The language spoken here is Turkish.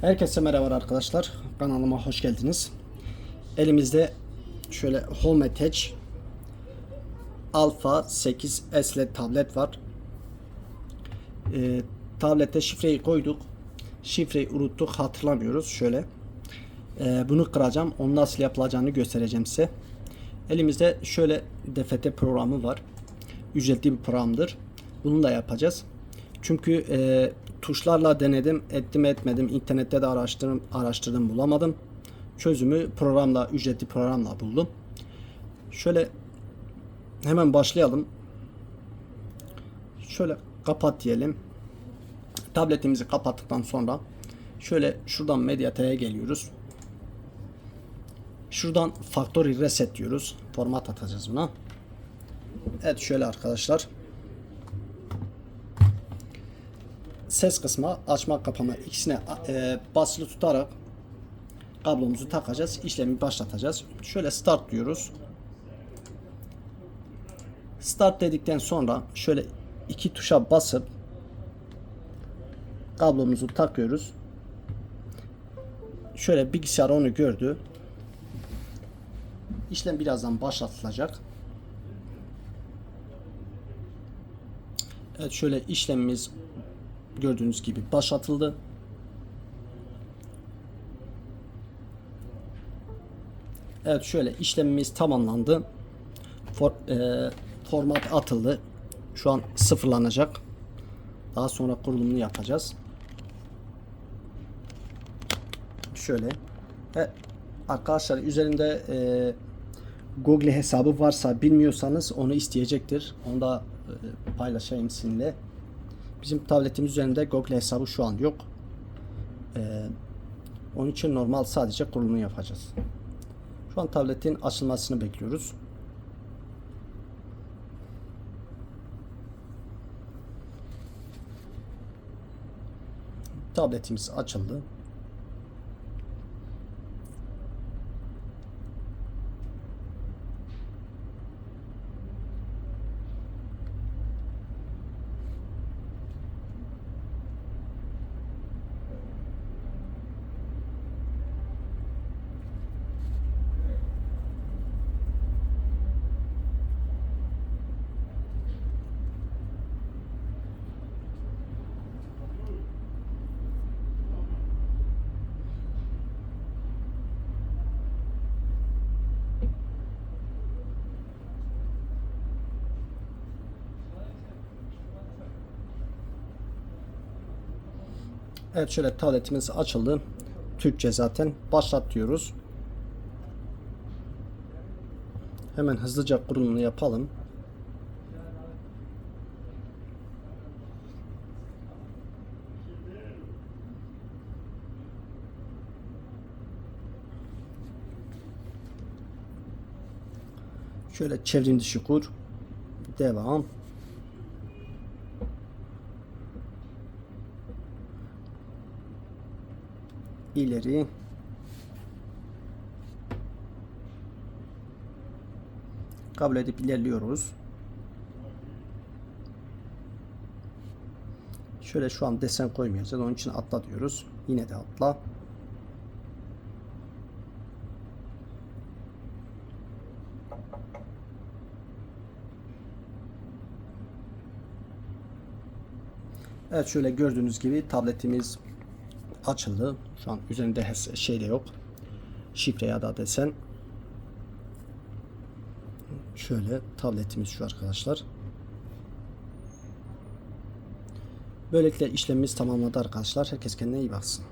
Herkese merhaba arkadaşlar. Kanalıma hoş geldiniz. Elimizde şöyle Home Attach Alpha 8 S tablet var. Ee, tablette şifreyi koyduk. Şifreyi unuttuk hatırlamıyoruz. Şöyle. Ee, bunu kıracağım. Onu nasıl yapılacağını göstereceğim size. Elimizde şöyle DFT programı var. Ücretli bir programdır. Bunu da yapacağız. Çünkü e, tuşlarla denedim, ettim etmedim. İnternette de araştırdım, araştırdım bulamadım. Çözümü programla, ücretli programla buldum. Şöyle hemen başlayalım. Şöyle kapat diyelim. Tabletimizi kapattıktan sonra şöyle şuradan Mediatek'e geliyoruz. Şuradan Factory Reset diyoruz. Format atacağız buna. Evet şöyle arkadaşlar. Ses kısmı açma kapama ikisine e, basılı tutarak kablomuzu takacağız. işlemi başlatacağız. Şöyle start diyoruz. Start dedikten sonra şöyle iki tuşa basıp kablomuzu takıyoruz. Şöyle bilgisayar onu gördü. İşlem birazdan başlatılacak. Evet şöyle işlemimiz gördüğünüz gibi başlatıldı. Evet şöyle işlemimiz tamamlandı. For, e, format atıldı. Şu an sıfırlanacak. Daha sonra kurulumunu yapacağız. Şöyle. Evet, arkadaşlar üzerinde e, Google hesabı varsa bilmiyorsanız onu isteyecektir. Onu da e, paylaşayım sizinle. Bizim tabletimiz üzerinde Google hesabı şu an yok. Ee, onun için normal sadece kurulumu yapacağız. Şu an tabletin açılmasını bekliyoruz. Tabletimiz açıldı. Evet şöyle tabletimiz açıldı. Türkçe zaten. Başlat diyoruz. Hemen hızlıca kurulumunu yapalım. Şöyle çevrim dışı kur. Devam. İleri kabul edip ilerliyoruz. Şöyle şu an desen koymayacağız. Onun için atla diyoruz. Yine de atla. Evet şöyle gördüğünüz gibi tabletimiz açıldı. Şu an üzerinde şey de yok. Şifre ya da desen. Şöyle tabletimiz şu arkadaşlar. Böylelikle işlemimiz tamamladı arkadaşlar. Herkes kendine iyi baksın.